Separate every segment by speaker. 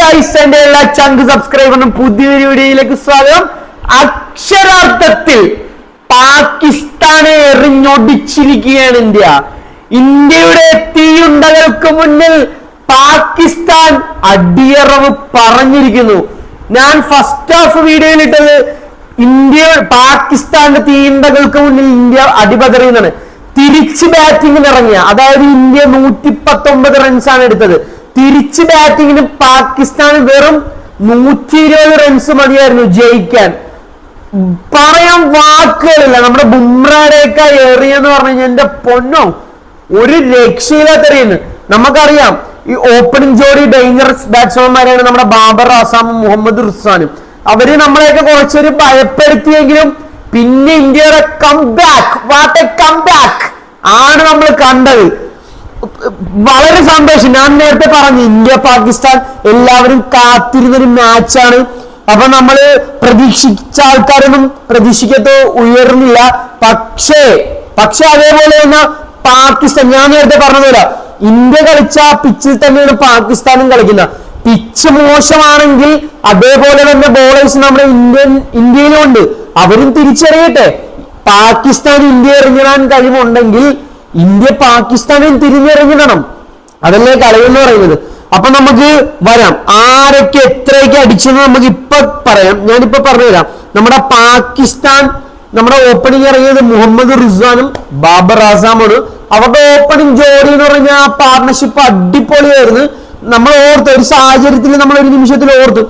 Speaker 1: Guys എന്റെ എല്ലാ ചങ്ക് സബ്സ്ക്രൈബറിനും പുതിയൊരു വീഡിയോയിലേക്ക് സ്വാഗതം. അക്ഷരാർത്ഥത്തിൽ പാകിസ്ഥാനെ എറിഞ്ഞൊടിച്ചിരിക്കുകയാണ് ഇന്ത്യ. ഇന്ത്യയുടെ തീയുണ്ടകൾക്ക് മുന്നിൽ പാകിസ്ഥാൻ അടിയറവ് പറഞ്ഞിരിക്കുന്നു. ഞാൻ ഫസ്റ്റ് ഹാഫ് വീഡിയോയിൽ ഇട്ടത് ഇന്ത്യ പാകിസ്ഥാന്റെ തീയുണ്ടകൾക്ക് മുന്നിൽ ഇന്ത്യ അടിപതറിയുന്നതാണ് തിരിച്ച് ബാറ്റിംഗിൽ ഇറങ്ങിയ അതായത് ഇന്ത്യ നൂറ്റി പത്തൊമ്പത് റൺസാണ് എടുത്തത്. തിരിച്ച് ബാറ്റിങ്ങിന് പാകിസ്ഥാൻ വെറും നൂറ്റി ഇരുപത് റൺസ് മതിയായിരുന്നു ജയിക്കാൻ. പറയാൻ വാക്കുകളില്ല. നമ്മുടെ ബുംറയുടെയൊക്കെ എറിയെന്ന് പറഞ്ഞു കഴിഞ്ഞാൽ എന്റെ പൊന്നോ ഒരു രക്ഷയില്ലാത്തെറിയുന്നു നമുക്കറിയാം ഈ ഓപ്പണിംഗ് ജോഡി ഡേഞ്ചറസ് ബാറ്റ്സ്മാൻമാരെയാണ് നമ്മുടെ ബാബർ ആസാമും മുഹമ്മദ് റുസാനും അവർ നമ്മളെയൊക്കെ കുറച്ചൊരു ഭയപ്പെടുത്തിയെങ്കിലും പിന്നെ ഇന്ത്യയുടെ come back what a come back ആണ് നമ്മൾ കണ്ടത്. വളരെ സന്തോഷം. ഞാൻ നേരത്തെ പറഞ്ഞു ഇന്ത്യ പാകിസ്ഥാൻ എല്ലാവരും കാത്തിരുന്നൊരു മാച്ചാണ്. അപ്പൊ നമ്മൾ പ്രതീക്ഷിച്ച ആൾക്കാരൊന്നും പ്രതീക്ഷിക്കത്തോ ഉയർന്നില്ല. പക്ഷേ പക്ഷെ അതേപോലെ തന്നെ പാകിസ്ഥാൻ ഞാൻ നേരത്തെ പറഞ്ഞതുപോലെ ഇന്ത്യ കളിച്ച പിച്ചിൽ തന്നെയാണ് പാകിസ്ഥാനും കളിക്കുന്നത്. പിച്ച് മോശമാണെങ്കിൽ അതേപോലെ തന്നെ ബോളേഴ്സ് നമ്മുടെ ഇന്ത്യൻ ഇന്ത്യയിലുണ്ട് അവരും തിരിച്ചറിയട്ടെ. പാകിസ്ഥാൻ ഇന്ത്യ എറിഞ്ഞിടാൻ കഴിവുണ്ടെങ്കിൽ ഇന്ത്യ പാകിസ്ഥാനിൽ തിരിഞ്ഞിറങ്ങിടണം അതല്ലേ കളയെന്ന് പറയുന്നത്. അപ്പൊ നമുക്ക് വരാം. ആരൊക്കെ എത്രയൊക്കെ അടിച്ചെന്ന് നമുക്ക് ഇപ്പൊ പറയാം. ഞാനിപ്പോ പറഞ്ഞുതരാം. നമ്മുടെ പാകിസ്ഥാൻ നമ്മുടെ ഓപ്പണിംഗ് ഇറങ്ങിയത് മുഹമ്മദ് റിസ്വാനും ബാബർ ആസാമാണ് അവരുടെ ഓപ്പണിംഗ് ജോലി എന്ന് പറഞ്ഞ ആ പാർട്ണർഷിപ്പ് അടിപൊളിയായിരുന്നു. നമ്മൾ ഓർത്ത് ഒരു സാഹചര്യത്തിൽ നമ്മൾ ഒരു നിമിഷത്തിൽ ഓർത്തു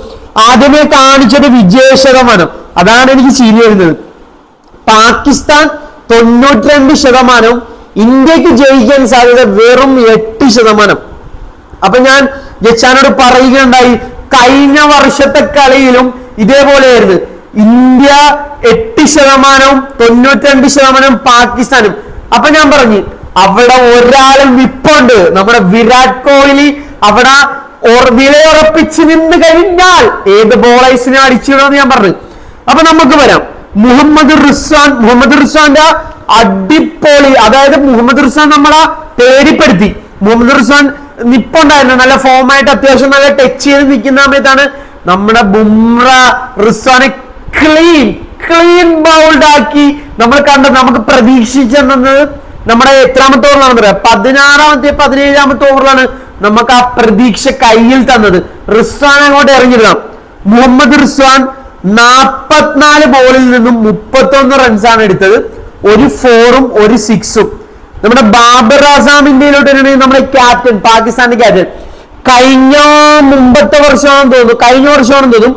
Speaker 1: ആദ്യമേ കാണിച്ചത് വിജയ ശതമാനം അതാണ് എനിക്ക് ചിരി വരുന്നത്. പാകിസ്ഥാൻ തൊണ്ണൂറ്റി രണ്ട് ശതമാനവും ഇന്ത്യയ്ക്ക് ജയിക്കാൻ സാധ്യത വെറും എട്ട് ശതമാനം. അപ്പൊ ഞാൻ ജച്ചാനോട് പറയുകയുണ്ടായി കഴിഞ്ഞ വർഷത്തെ കളിയിലും ഇതേപോലെയായിരുന്നു. ഇന്ത്യ എട്ട് ശതമാനവും തൊണ്ണൂറ്റി രണ്ട് ശതമാനം പാകിസ്ഥാനും. അപ്പൊ ഞാൻ പറഞ്ഞു അവിടെ ഒരാളും വിപ്പുണ്ട്. നമ്മുടെ വിരാട് കോഹ്ലി അവിടെ വിലയുറപ്പിച്ച് നിന്ന് കഴിഞ്ഞാൽ ഏത് ബോളേഴ്സിനെ അടിച്ചിടണമെന്ന് ഞാൻ പറഞ്ഞു. അപ്പൊ നമുക്ക് വരാം. മുഹമ്മദ് റിസ്വാൻ മുഹമ്മദ് റിസ്വാന്റെ അടിപൊളി അതായത് മുഹമ്മദ് റിസ്വാൻ നമ്മളെ പേടിപ്പെടുത്തി. മുഹമ്മദ് റിസ്വാൻ നിപ്പുണ്ടായിരുന്നു നല്ല ഫോമായിട്ട് അത്യാവശ്യം നല്ല ടച്ച് ചെയ്ത് നിൽക്കുന്ന സമയത്താണ് നമ്മുടെ ബുംറ റിസ്വാനെ ക്ലീൻ ക്ലീൻ ബൗൾഡ് ആക്കി നമ്മൾ കണ്ടത്. നമുക്ക് പ്രതീക്ഷിച്ചെന്നത് നമ്മുടെ എത്രാമത്തെ ഓവറിലാണ് പറയാം പതിനാറാമത്തെ പതിനേഴാമത്തെ ഓവറിലാണ് നമുക്ക് ആ പ്രതീക്ഷ കയ്യിൽ തന്നത്. റിസ്വാൻ അങ്ങോട്ട് ഇറങ്ങിയിടാം മുഹമ്മദ് റിസ്വാൻ നാപ്പത്തിനാല് ബോളിൽ നിന്നും മുപ്പത്തൊന്ന് റൺസാണ് എടുത്തത്. ഒരു ഫോറും ഒരു സിക്സും നമ്മുടെ ബാബർ ആസാം ഇന്ത്യയിലോട്ട് നമ്മുടെ ക്യാപ്റ്റൻ പാകിസ്ഥാന്റെ ക്യാപ്റ്റൻ കഴിഞ്ഞ മുമ്പത്തെ വർഷമാണെന്ന് തോന്നുന്നു. കഴിഞ്ഞ വർഷമാണെന്ന് തോന്നും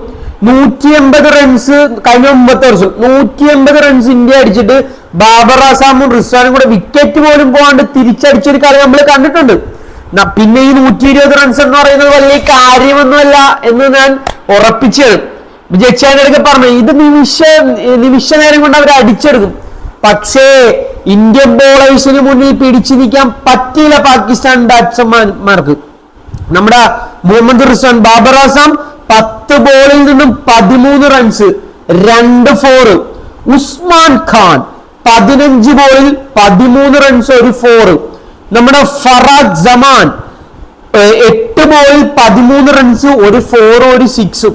Speaker 1: നൂറ്റി എൺപത് റൺസ് കഴിഞ്ഞ മുമ്പത്തെ വർഷം. നൂറ്റി എൺപത് റൺസ് ഇന്ത്യ അടിച്ചിട്ട് ബാബർ ആസാമും റിസ്വാനും കൂടെ വിക്കറ്റ് പോലും പോകാണ്ട് തിരിച്ചടിച്ചൊരു കളി നമ്മൾ കണ്ടിട്ടുണ്ട്. പിന്നെ ഈ നൂറ്റി ഇരുപത് റൺസ് എന്ന് പറയുന്നത് വലിയ കാര്യമൊന്നുമല്ല എന്ന് ഞാൻ ഉറപ്പിച്ചാണ് ജഡ്ജാനൊക്കെ പറഞ്ഞു ഇത് നിമിഷ നിമിഷ നേരം കൊണ്ട് അവർ അടിച്ചെടുക്കും. പക്ഷേ ഇന്ത്യൻ ബോളേഴ്സിന് മുന്നിൽ പിടിച്ചു നിൽക്കാൻ പറ്റിയില്ല പാകിസ്ഥാൻ ബാറ്റ്സ്മാൻമാർക്ക് നമ്മുടെ മുഹമ്മദ് റിസ്വാൻ ബാബർ ആസാം പത്ത് ബോളിൽ നിന്നും പതിമൂന്ന് റൺസ് രണ്ട് ഫോറ് ഉസ്മാൻ ഖാൻ പതിനഞ്ച് ബോളിൽ പതിമൂന്ന് റൺസ് ഒരു ഫോറ് നമ്മുടെ ഫറാദ് ജമാൻ എട്ട് ബോളിൽ പതിമൂന്ന് റൺസ് ഒരു ഫോറും ഒരു സിക്സും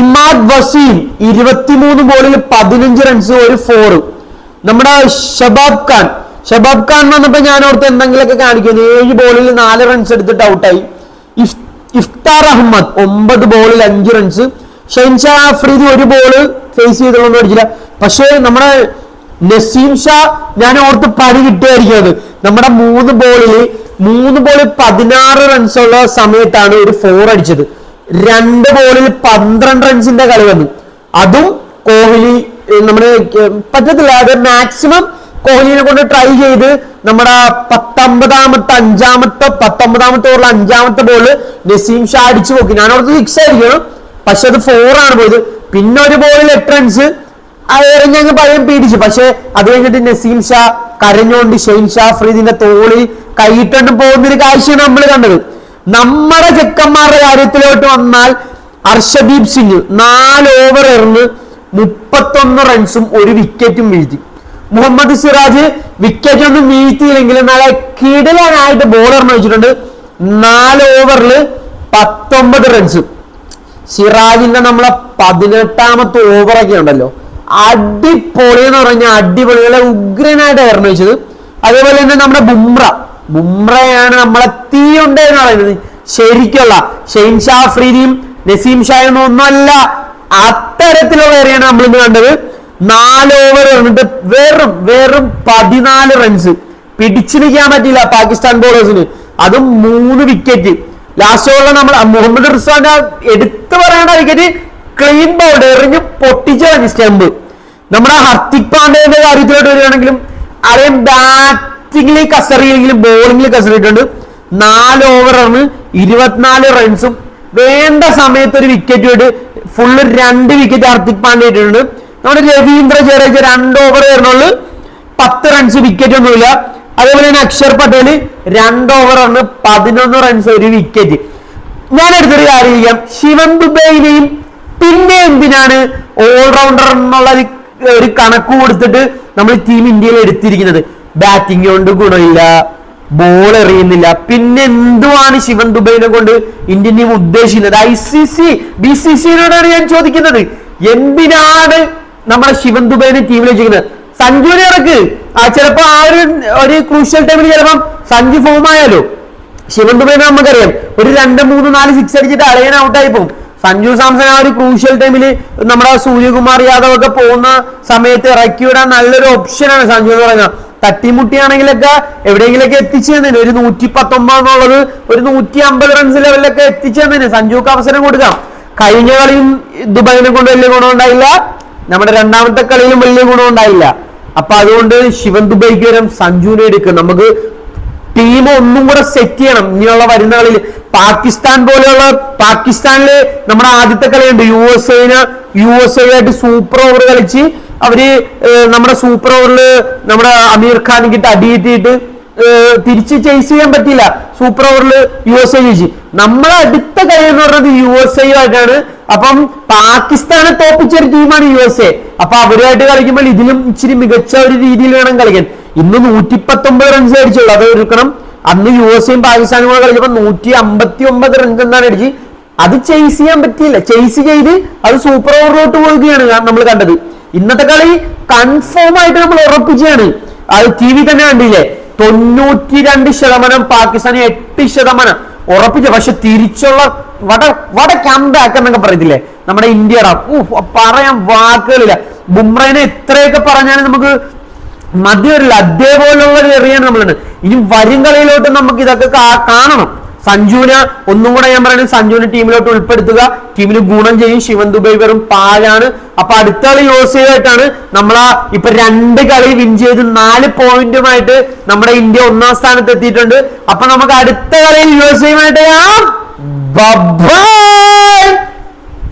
Speaker 1: ഇമാദ് വസീം ഇരുപത്തിമൂന്ന് ബോളിൽ പതിനഞ്ച് റൺസ് ഒരു ഫോർ നമ്മുടെ ഷബാബ് ഖാൻ ഷബാബ് ഖാൻ വന്നപ്പോ ഞാൻ ഓർത്ത് എന്തെങ്കിലുമൊക്കെ കാണിക്കുന്നു ഏഴ് ബോളിൽ നാല് റൺസ് എടുത്തിട്ട് ഔട്ടായി ഇഫ് ഇഫ്താർ അഹമ്മദ് ഒമ്പത് ബോളിൽ അഞ്ച് റൺസ് ഷെൻഷാ ആഫ്രീദി ഒരു ബോൾ ഫേസ് ചെയ്തതൊന്നും അടിച്ചില്ല പക്ഷേ നമ്മുടെ നസീം ഷാ ഞാൻ ഓർത്ത് പണി കിട്ടുമായിരിക്കും നമ്മുടെ മൂന്ന് ബോളിൽ മൂന്ന് ബോളിൽ പതിനാറ് റൺസ് ഉള്ള സമയത്താണ് ഒരു ഫോർ അടിച്ചത്. രണ്ട് ബോളിൽ പന്ത്രണ്ട് റൺസിന്റെ കളി വന്നു. അതും കോഹ്ലി നമ്മുടെ പറ്റത്തില്ല. അത് മാക്സിമം കോഹ്ലിനെ കൊണ്ട് ട്രൈ ചെയ്ത് നമ്മുടെ പത്തൊമ്പതാമത്തെ അഞ്ചാമത്തെ പത്തൊമ്പതാമത്തെ ഓവറിൽ അഞ്ചാമത്തെ ബോൾ നസീം ഷാ അടിച്ചു പോക്കി. ഞാൻ അവിടുത്തെ സിക്സ് ആയിരിക്കണം. പക്ഷെ അത് ഫോർ ആണ് പോയത്. പിന്നെ ഒരു ബോളിൽ എട്ട് റൺസ് എറിഞ്ഞങ്ങ് പഴയം പീഡിച്ചു. പക്ഷെ അത് കഴിഞ്ഞിട്ട് നസീം ഷാ കരഞ്ഞോണ്ട് ഷെയ്ൻ ഷാ ഫ്രീദിന്റെ തോളിൽ കൈയിട്ടുണ്ട് പോകുന്ന ഒരു കാഴ്ചയാണ് നമ്മൾ കണ്ടത്. നമ്മുടെ ചെക്കന്മാരുടെ കാര്യത്തിലോട്ട് വന്നാൽ അർഷദീപ് സിംഗ് നാല് ഓവർ എറിഞ്ഞ് മുപ്പത്തൊന്ന് റൺസും ഒരു വിക്കറ്റും വീഴ്ത്തി. മുഹമ്മദ് സിറാജ് വിക്കറ്റ് ഒന്നും വീഴ്ത്തിയില്ലെങ്കിൽ നാളെ കിടലാനായിട്ട് ബോളർ വെച്ചിട്ടുണ്ട് നാല് ഓവറിൽ പത്തൊമ്പത് റൺസ് സിറാജിന്റെ നമ്മളെ പതിനെട്ടാമത്തെ ഓവറൊക്കെ ഉണ്ടല്ലോ. അടിപൊളി എന്ന് പറഞ്ഞാൽ അടിപൊളികളെ ഉഗ്രനായിട്ട് നിർണയിച്ചത് അതേപോലെ തന്നെ നമ്മുടെ ബുംറ. ബുംറയാണ് നമ്മളെ തീയുണ്ട് എന്ന് പറയുന്നത് ശരിക്കുള്ള ഷെയ്ൻ ഷാ ഫ്രീദിയും നസീം ഷായും ഒന്നുമല്ല അത്തരത്തിലുള്ള ഏറിയാണ് നമ്മൾ ഇന്ന് കണ്ടത്. നാല് ഓവർ എന്നിട്ട് വെറും വെറും പതിനാല് റൺസ് പിടിച്ചു നിൽക്കാൻ പറ്റില്ല പാകിസ്ഥാൻ ബോളേഴ്സിന് അതും മൂന്ന് വിക്കറ്റ് ലാസ്റ്റ് ഓവറിൽ നമ്മൾ മുഹമ്മദ് റിസ്വാന്റെ എടുത്തു പറയേണ്ട വിക്കറ്റ് ക്ലീൻ ബൗൾഡ് എറിഞ്ഞ് പൊട്ടിച്ചു സ്റ്റെമ്പ് നമ്മുടെ ഹർദിക് പാണ്ഡേന്റെ കാര്യത്തിലോട്ട് വരികയാണെങ്കിലും അറിയാം ബാറ്റിംഗിൽ കസറിയെങ്കിലും ബോളിംഗിൽ കസറിയിട്ടുണ്ട്. നാല് എറിഞ്ഞ് ഇരുപത്തിനാല് റൺസും വേണ്ട സമയത്ത് ഒരു വിക്കറ്റ് ഇട്ട് ഫുള്ള് രണ്ട് വിക്കറ്റ് ഹർദിക് പാണ്ഡ്യ ഇട്ടിട്ടുണ്ട് നമ്മുടെ രവീന്ദ്ര ജഡേജ രണ്ട് ഓവർ വരണുള്ളു പത്ത് റൺസ് വിക്കറ്റ് ഒന്നുമില്ല. അതേപോലെ തന്നെ അക്ഷർ പട്ടേൽ രണ്ട് ഓവറാണ് പതിനൊന്ന് റൺസ് ഒരു വിക്കറ്റ് ഞാൻ എടുത്തൊരു കാര്യം ചെയ്യാം. ശിവൻ ദുബൈനെയും പിന്നെ എന്തിനാണ് ഓൾറൗണ്ടർ എന്നുള്ള ഒരു കണക്ക് കൊടുത്തിട്ട് നമ്മൾ ടീം ഇന്ത്യയിൽ എടുത്തിരിക്കുന്നത്? ബാറ്റിംഗ് കൊണ്ട് ഗുണമില്ല. ബോൾ എറിയുന്നില്ല. പിന്നെ എന്തുവാണ് ശിവൻ ദുബൈനെ കൊണ്ട് ഇന്ത്യൻ ടീം ഉദ്ദേശിക്കുന്നത്? I C C B C സിനോടാണ് ഞാൻ ചോദിക്കുന്നത്. എന്തിനാണ് നമ്മുടെ ശിവൻ ദുബൈനെ ടീമിൽ വെച്ചിരിക്കുന്നത്? സഞ്ജുവിനെ ഇറക്ക് ആ ചിലപ്പോ ആ ഒരു ഒരു ക്രൂഷ്യൽ ടൈമിൽ ചിലപ്പം സഞ്ജു ഫോം ആയാലോ? ശിവൻ ദുബൈനെ നമുക്കറിയാം. ഒരു രണ്ട് മൂന്ന് നാല് സിക്സ് അടിച്ചിട്ട് അളയൻ ഔട്ടായി പോകും. സഞ്ജു സാംസൺ ആ ഒരു ക്രൂഷ്യൽ ടൈമിൽ നമ്മുടെ സൂര്യകുമാർ യാദവ് ഒക്കെ പോകുന്ന സമയത്ത് ഇറക്കി വിടാൻ നല്ലൊരു ഓപ്ഷനാണ് സഞ്ജു എന്ന് പറയുന്നത്. തട്ടിമുട്ടിയാണെങ്കിലൊക്കെ എവിടെയെങ്കിലൊക്കെ എത്തിച്ചു തന്നേനെ ഒരു നൂറ്റി പത്തൊമ്പത് എന്നുള്ളത് ഒരു നൂറ്റി അമ്പത് റൺസ് ലെവലിലൊക്കെ എത്തിച്ചു തന്നേനെ സഞ്ജുക്ക് അവസരം കൊടുക്കാം. കഴിഞ്ഞ കളിയും ദുബൈനെ കൊണ്ട് വലിയ ഗുണമുണ്ടായില്ല നമ്മുടെ രണ്ടാമത്തെ കളിയിലും വലിയ ഗുണമുണ്ടായില്ല അപ്പൊ അതുകൊണ്ട് ശിവൻ ദുബൈക്ക് വരും സഞ്ജുവിനെ എടുക്കും. നമുക്ക് ടീം ഒന്നും കൂടെ സെറ്റ് ചെയ്യണം. ഇനിയുള്ള വരുന്ന കളിയിൽ പാകിസ്ഥാൻ പോലെയുള്ള പാകിസ്ഥാനിൽ നമ്മുടെ ആദ്യത്തെ കളിയുണ്ട്. യു എസ് എന് യു എസ് എ ആയിട്ട് സൂപ്പർ ഓവർ കളിച്ച് അവർ നമ്മുടെ സൂപ്പർ ഓവറിൽ നമ്മുടെ അമീർ ഖാൻ കിട്ട് ഏർ, തിരിച്ച് ചേസ് ചെയ്യാൻ പറ്റില്ല സൂപ്പർ ഓവറിൽ യു എസ് എ ജയിച്ചു. നമ്മളെ അടുത്ത കളി എന്ന് പറയുന്നത് യു എസ് എ ആയിട്ടാണ്. അപ്പം പാകിസ്ഥാനെ തോപ്പിച്ച ഒരു ടീമാണ് യു എസ് എ അപ്പൊ അവരുമായിട്ട് കളിക്കുമ്പോൾ ഇതിലും ഇച്ചിരി മികച്ച ഒരു രീതിയിൽ വേണം കളിക്കാൻ. ഇന്ന് നൂറ്റി പത്തൊമ്പത് റൺസ് അടിച്ചുള്ളൂ. അത് എടുക്കണം അന്ന് യു എസ് എയും പാകിസ്ഥാനും കൂടെ കളിച്ചപ്പോൾ നൂറ്റി അമ്പത്തി ഒമ്പത് റൺസ് എന്താണ് അടിച്ച്. അത് ചേസ് ചെയ്യാൻ പറ്റിയില്ല. ചേസ് ചെയ്ത് അത് സൂപ്പർ ഓവറിലോട്ട് പോവുകയാണ് നമ്മൾ കണ്ടത്. ഇന്നത്തെ കളി കൺഫേം ആയിട്ട് നമ്മൾ ഉറപ്പിച്ചാണ് അത് ടി വി തന്നെ കണ്ടില്ലേ? തൊണ്ണൂറ്റി രണ്ട് ശതമാനം പാകിസ്ഥാന് എട്ട് ശതമാനം ഉറപ്പിച്ച. പക്ഷെ തിരിച്ചുള്ള വട വട ക്യാമ്പാക്ക് എന്നൊക്കെ പറയത്തില്ലേ നമ്മുടെ ഇന്ത്യയുടെ. ഊഹ് പറയാൻ വാക്കുകളില്ല. ബുംറേനെ എത്രയൊക്കെ പറഞ്ഞാലും നമുക്ക് മതി വരില്ല അതേപോലുള്ള ഒരു എറിയാണ് നമ്മളുണ്ട് ഇനി വരും കളിയിലോട്ട് നമുക്ക് ഇതൊക്കെ കാണണം. സഞ്ജുവിനെ ഒന്നും കൂടെ ഞാൻ പറയുന്നത് സഞ്ജുവിനെ ടീമിലോട്ട് ഉൾപ്പെടുത്തുക. ടീമിന് ഗുണം ചെയ്യും. ശിവൻ ദുബൈ വെറും പാലാണ്. അപ്പൊ അടുത്ത കളി യൂസ് ചെയ്തിട്ടാണ് നമ്മളാ ഇപ്പൊ രണ്ട് കളി വിൻ ചെയ്ത് നാല് പോയിന്റുമായിട്ട് നമ്മുടെ ഇന്ത്യ ഒന്നാം സ്ഥാനത്ത് എത്തിയിട്ടുണ്ട്. അപ്പൊ നമുക്ക് അടുത്ത കളിയിൽ യു എസ് എയുമായിട്ട്